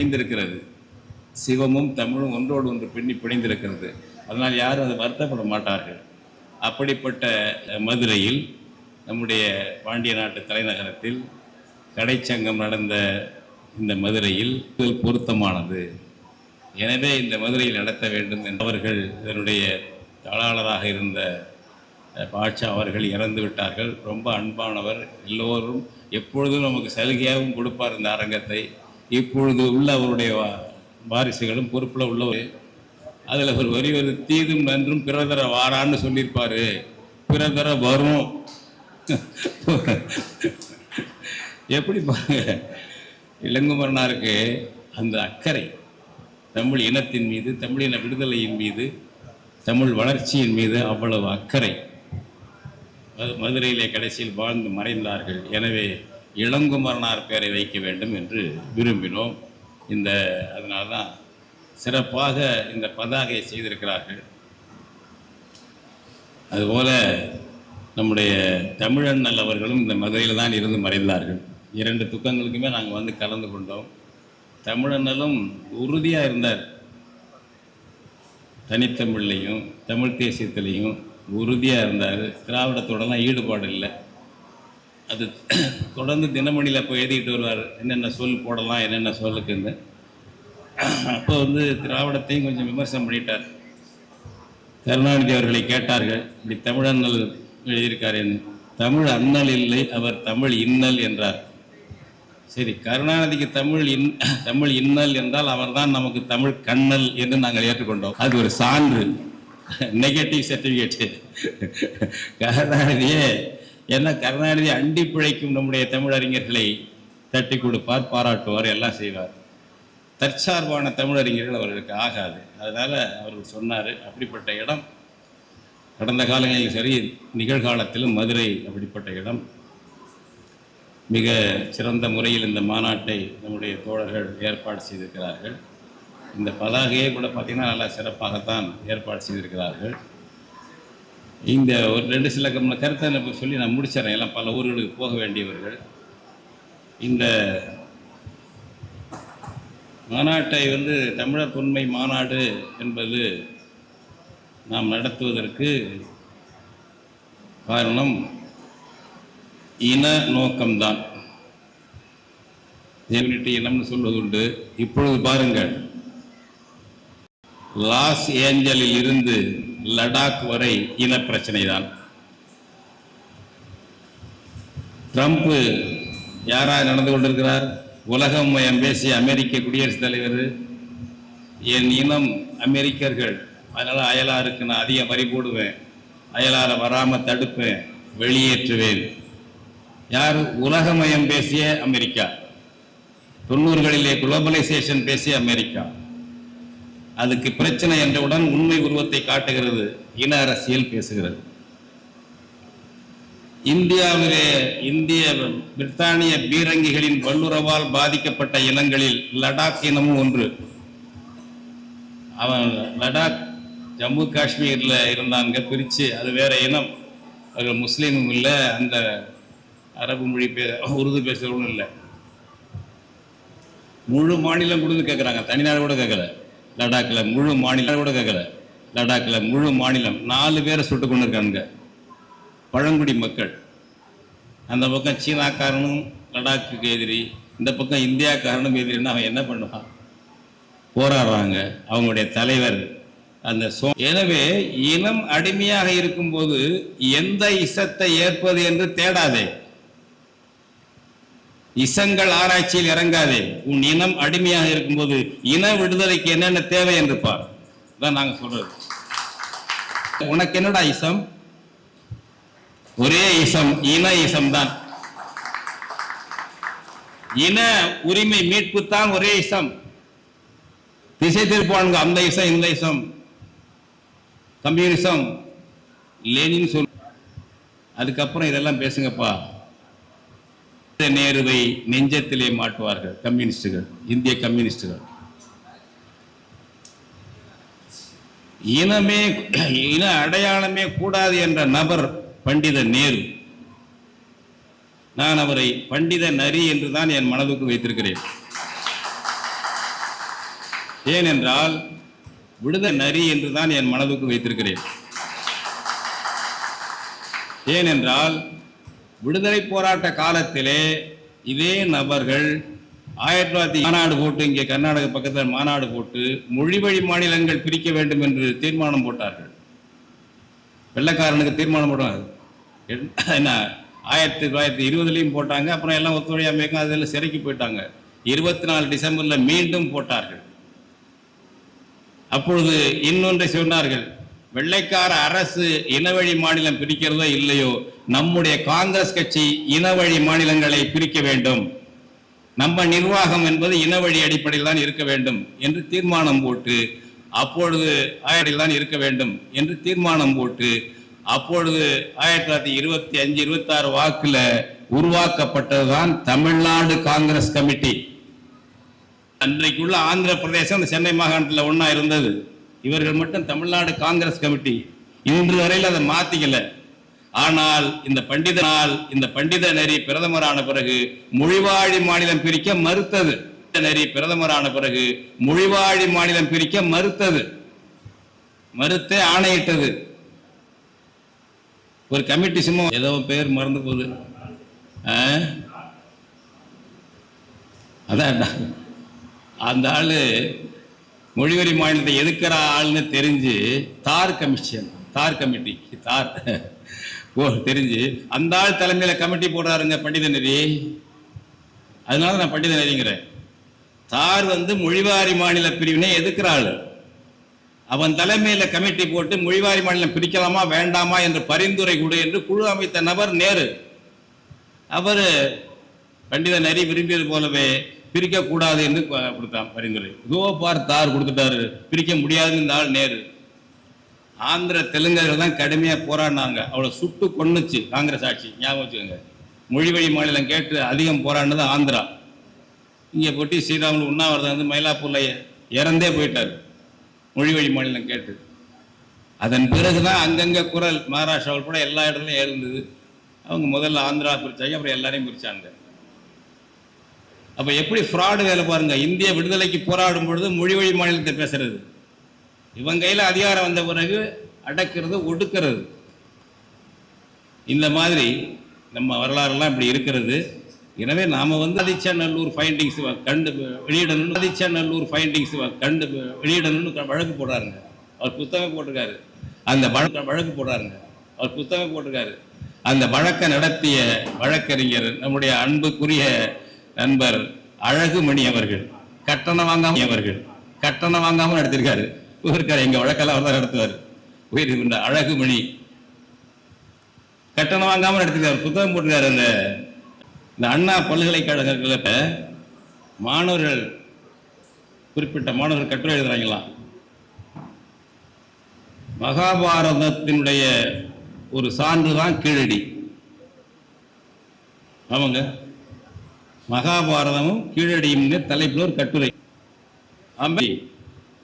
பிணைந்திருக்கிறது. சிவமும் தமிழும் ஒன்றோடு ஒன்று பின்னி பிணைந்திருக்கிறது. அதனால் யாரும் அதை வருத்தப்பட மாட்டார்கள். அப்படிப்பட்ட மதுரையில் நம்முடைய பாண்டிய நாட்டு தலைநகரத்தில் கடைச்சங்கம் நடந்த இந்த மதுரையில் பொருத்தமானது. எனவே இந்த மதுரையில் நடத்த வேண்டும் என்றவர்கள் இதனுடைய தாளாளராக இருந்த பாட்சா அவர்கள் இறந்து விட்டார்கள். ரொம்ப அன்பானவர். எல்லோரும் எப்பொழுதும் நமக்கு சலுகையாகவும் கொடுப்பார் இந்த அரங்கத்தை. இப்பொழுது உள்ள அவருடைய வா- வாரிசுகளும் பொறுப்பில் உள்ளவர். அதில் ஒரு வரி ஒரு தீதும் நன்றும் பிறதர வாரான்னு சொல்லியிருப்பார். பிறதர வரும். எப்படி பாருங்க. இளங்குமரனாருக்கு அந்த அக்கறை தமிழ் இனத்தின் மீது தமிழின விடுதலையின் மீது தமிழ் வளர்ச்சியின் மீது அவ்வளவு அக்கறை. மதுரையிலே கடைசியில் வாழ்ந்து மறைந்தார்கள். எனவே இளங்குமரனார் பெயரை வைக்க வேண்டும் என்று விரும்பினோம். இந்த அதனால தான் சிறப்பாக இந்த பதாகையை செய்திருக்கிறார்கள். அதுபோல நம்முடைய தமிழன் நல்லவர்களும் இந்த மதுரையில் தான் இருந்து மறைந்தார்கள். இரண்டு துக்கங்களுக்குமே நாங்கள் வந்து கலந்து கொண்டோம். தமிழண்ணலும் உறுதியாக இருந்தார். தனித்தமிழ்லையும் தமிழ் தேசியத்திலையும் உறுதியாக இருந்தார். திராவிடத்தோடலாம் ஈடுபாடு இல்லை. அது தொடர்ந்து தினமணியில் போய் எழுதிட்டு வருவார். என்னென்ன சொல் போடலாம் என்னென்ன சொல்லுக்குன்னு. அப்போ வந்து திராவிடத்தையும் கொஞ்சம் விமர்சனம் பண்ணிட்டார். கருணாநிதி அவர்களை கேட்டார்கள். இப்படி தமிழ் எழுதியிருக்கார் எழுதியிருக்காருன்னு. தமிழ் அண்ணல் இல்லை அவர் தமிழ் இன்னல் என்றார். சரி கருணாநிதிக்கு தமிழ் இன் தமிழ் இன்னல் என்றால் அவர்தான் நமக்கு தமிழ் கண்ணல் என்று நாங்கள் ஏற்றுக்கொண்டோம். அது ஒரு சான்று. நெகட்டிவ் சர்டிஃபிகேட்டு கருணாநிதியே என்ன கருணாநிதி அண்டி பிழைக்கும் நம்முடைய தமிழறிஞர்களை தட்டி கொடுப்பார் பாராட்டுவார் எல்லாம் செய்வார். தற்சார்பான தமிழறிஞர்கள் அவர்களுக்கு ஆகாது. அதனால் அவர் சொன்னார் அப்படிப்பட்ட இடம் கடந்த காலங்களில் சரி நிகழ்காலத்திலும் மதுரை அப்படிப்பட்ட இடம். மிக சிறந்த முறையில் இந்த மாநாட்டை நம்முடைய தோழர்கள் ஏற்பாடு செய்திருக்கிறார்கள். இந்த பதாகையை கூட பார்த்திங்கன்னா நல்லா சிறப்பாகத்தான் ஏற்பாடு செய்திருக்கிறார்கள். இந்த ஒரு ரெண்டு சில கருத்தை சொல்லி நான் முடிச்சிடறேன். எல்லாம் பல ஊர்களுக்கு போக வேண்டியவர்கள். இந்த மாநாட்டை வந்து தமிழர் தொன்மை மாநாடு என்பது நாம் நடத்துவதற்கு காரணம் இன நோக்கம்தான். தேவனிட்டு இனம்னு சொல்வதுண்டு. இப்பொழுது பாருங்கள். லாஸ் ஏஞ்சலில் இருந்து லடாக் வரை இன பிரச்சனை தான் ட்ரம்ப் யாராக நடந்து கொண்டிருக்கிறார்? உலகம் மயம் பேசிய அமெரிக்க குடியரசுத் தலைவர் என் இனம் அமெரிக்கர்கள். அதனால் அயலாருக்கு நான் அதிக வரி போடுவேன். அயலாரை வராமல் தடுப்பேன். வெளியேற்றுவேன். யார்? உலகமயம் பேசிய அமெரிக்கா. தொண்ணூறுகளிலே குளோபலைசேஷன் பேசிய அமெரிக்கா. அதுக்கு பிரச்சனை என்றவுடன் உண்மை உருவத்தை காட்டுகிறது இன அரசியல் பேசுகிறது. இந்தியாவிலே இந்திய பிரித்தானிய பீரங்கிகளின் வல்லுறவால் பாதிக்கப்பட்ட இனங்களில் லடாக் இனமும் ஒன்று. அவன் லடாக் ஜம்மு காஷ்மீரில் இருந்தாங்க பிரித்து அது வேற இனம். அவர்கள் முஸ்லீமும் இல்லை அந்த அரபு மொழி பே உருது பேசுகிறவனும் இல்லை. முழு மாநிலம் கொடுத்து கேட்குறாங்க தனிநாடு கூட கேட்கல லடாக்கில் முழு மாநிலம் கூட கேட்கல. லடாக்கில் முழு மாநிலம் நாலு பேரை சுட்டு கொண்டு இருக்கானுங்க பழங்குடி மக்கள். அந்த பக்கம் சீனாக்காரனும் லடாக்குக்கு எதிரி இந்த பக்கம் இந்தியாக்காரனும் எதிரின்னு அவன் என்ன பண்ணுவான்? போராடுறாங்க. அவங்களுடைய தலைவர் அந்த சோ எனவே இனம் அடிமையாக இருக்கும்போது எந்த இசத்தை ஏற்பது என்று தேடாதே. இசங்கள் ஆராய்ச்சியில் இறங்காதே. உன் இனம் அடிமையாக இருக்கும்போது இன விடுதலைக்கு என்னென்ன தேவை என்று பார். தான் நாங்க சொல்றது. உனக்கு என்னடா இசம்? ஒரே இசம் இன இசம் தான். இன உரிமை மீட்பு தான் ஒரே இசம். திசை திருப்பானுங்க அந்த இசம் இந்த இசம். கம்யூனிசம். லேனின்னு சொல். அதுக்கப்புறம் இதெல்லாம் பேசுங்கப்பா. நேருவை நெஞ்சத்திலே மாட்டுவார்கள் கம்யூனிஸ்டுகள் இந்திய கம்யூனிஸ்டுகள். இனமே இன அடையாளமே கூடாது என்ற நபர் பண்டித நேரு. நான் அவரை பண்டித நரி என்று தான் என் மனதுக்கு வைத்திருக்கிறேன். ஏனென்றால் விடுத நரி என்று தான் என் மனதுக்கு வைத்திருக்கிறேன். ஏனென்றால் விடுதலை போராட்ட காலத்திலே இதே நபர்கள் ஆயிரத்தி தொள்ளாயிரத்தி மாநாடு போட்டு இங்கே கர்நாடக பக்கத்தில் மாநாடு போட்டு மொழி வழி மாநிலங்கள் பிரிக்க வேண்டும் என்று தீர்மானம் போட்டார்கள். வெள்ளைக்காரனுக்கு தீர்மானம் போட்டாங்க என்ன ஆயிரத்தி தொள்ளாயிரத்தி இருபதுலேயும் போட்டாங்க அப்புறம் எல்லாம் ஒத்துழையாமைக்கும் அதில் சிறைக்கு போயிட்டாங்க. இருபத்தி நாலு டிசம்பரில் மீண்டும் போட்டார்கள். அப்பொழுது இன்னொன்றை சொன்னார்கள் வெள்ளைக்கார அரசு இனவழி மாநிலம் பிரிக்கிறதோ இல்லையோ நம்முடைய காங்கிரஸ் கட்சி இனவழி மாநிலங்களை பிரிக்க வேண்டும். நம்ம நிர்வாகம் என்பது இனவழி அடிப்படையில் தான் இருக்க வேண்டும் என்று தீர்மானம் போட்டு அப்பொழுது ஆயிரத்தில் தான் இருக்க வேண்டும் என்று தீர்மானம் போட்டு அப்பொழுது ஆயிரத்தி தொள்ளாயிரத்தி இருபத்தி அஞ்சு இருபத்தி ஆறு வாக்குல உருவாக்கப்பட்டதுதான் தமிழ்நாடு காங்கிரஸ் கமிட்டி. அன்றைக்குள்ள ஆந்திர பிரதேசம் இந்த சென்னை மாகாணத்தில் ஒன்றா இருந்தது. இவர்கள் மட்டும் தமிழ்நாடு காங்கிரஸ் கமிட்டி. இன்று வரையில் அதை மாத்திக்கல. ஆனால் இந்த பண்டித நாள் இந்த பண்டித நெறி பிரதமரான பிறகு மொழிவாழி மாநிலம் பிரிக்க மறுத்தது. பண்டித நெறி பிரதமரான பிறகு மொழிவாழி மாநிலம் பிரிக்க மறுத்தது. மறுத்தே ஆணையிட்டது. ஒரு கமிட்டி சும்மா ஏதோ பேர் மறந்து போகுது. அதான் அந்த ஆளு மொழிவரி மாநிலத்தை எதுக்கிற ஆள்னு தெரிஞ்சு தார் கமிஷன் தார் கமிட்டி தார். ஓ தெரிஞ்சு. அந்த ஆள் தலைமையில் கமிட்டி போடுறாருங்க பண்டித நெறி அதனால நான் பண்டித நெறிங்கிறேன் தார் வந்து மொழிவாரி மாநில பிரிவினை எதுக்கிற ஆள்? அவன் தலைமையில் கமிட்டி போட்டு மொழிவாரி மாநிலம் பிரிக்கலாமா வேண்டாமா என்று பரிந்துரை கொடு என்று குழு அமைத்த நபர் நேரு. அவர் பண்டித நரி விரும்பியது போலவே பிரிக்கக்கூடாது என்று கொடுத்தான் பரிந்துரை. இதோ தார் கொடுத்துட்டாரு. பிரிக்க முடியாதுன்னு இந்த ஆள் நேரு. ஆந்திர தெலுங்கர்கள் தான் கடுமையாக போராடினாங்க. அவளை சுட்டு கொன்னுச்சு காங்கிரஸ் ஆட்சி. ஞாபகம் வச்சுக்கோங்க. மொழி வழி மாநிலம் கேட்டு அதிகம் போராடினது ஆந்திரா. இங்கே போட்டி ஸ்ரீராமுலு உண்ணாவிரதம் வந்து மயிலாப்பூரில் இறந்தே போயிட்டார். மொழி வழி மாநிலம் கேட்டு. அதன் பிறகு தான் அங்கங்கே குரல். மகாராஷ்டிராவில் கூட எல்லா இடத்துலையும் எழுந்தது அவங்க முதல்ல ஆந்திரா பிரித்தாங்க அப்புறம் எல்லாரையும் பிரித்தாங்க அப்ப எப்படி ஃப்ராடு வேலை பாருங்க. இந்திய விடுதலைக்கு போராடும் பொழுது மொழி வழி மாநிலத்தை பேசுறது. இவன் கையில் அதிகாரம் வந்த பிறகு அடக்கிறது ஒடுக்கிறது. இந்த மாதிரி நம்ம வரலாறுலாம் இப்படி இருக்கிறது. எனவே நாம வந்து ஆதிச்சநல்லூர் ஃபைண்டிங்ஸ் கண்டு வெளியிடணும்னு ஆதிச்சநல்லூர் ஃபைண்டிங்ஸ் கண்டு வெளியிடணும்னு க- வழக்கு போடுறாருங்க. அவர் புத்தகம் போட்டிருக்காரு. அந்த வழக்கை வழக்கு போடுறாருங்க. அவர் புத்தகம் போட்டிருக்காரு. அந்த வழக்கை நடத்திய வழக்கறிஞர் நம்முடைய அன்புக்குரிய நண்பர் அழகுமணி அவர்கள். கட்டணம் வாங்காம அவர்கள். கட்டணம் வாங்காம நடத்திருக்காரு. இருக்காரு எங்க வழக்கெல்லாம் அவர் தான் நடத்துவார். உயிர் அழகுமணி. கட்டணம் வாங்காம நடத்திருக்காரு. புத்தகம் போட்டிருக்காரு அந்த இந்த அண்ணா பல்கலைக்கழகங்களில் மாணவர்கள் குறிப்பிட்ட மாணவர்கள் கட்டுரை எழுதுறாங்களாம் மகாபாரதத்தினுடைய ஒரு சான்று தான் கீழடி. ஆமாங்க. மகாபாரதமும் கீழடியும் தலைப்பில் ஒரு கட்டுரை. அம்பி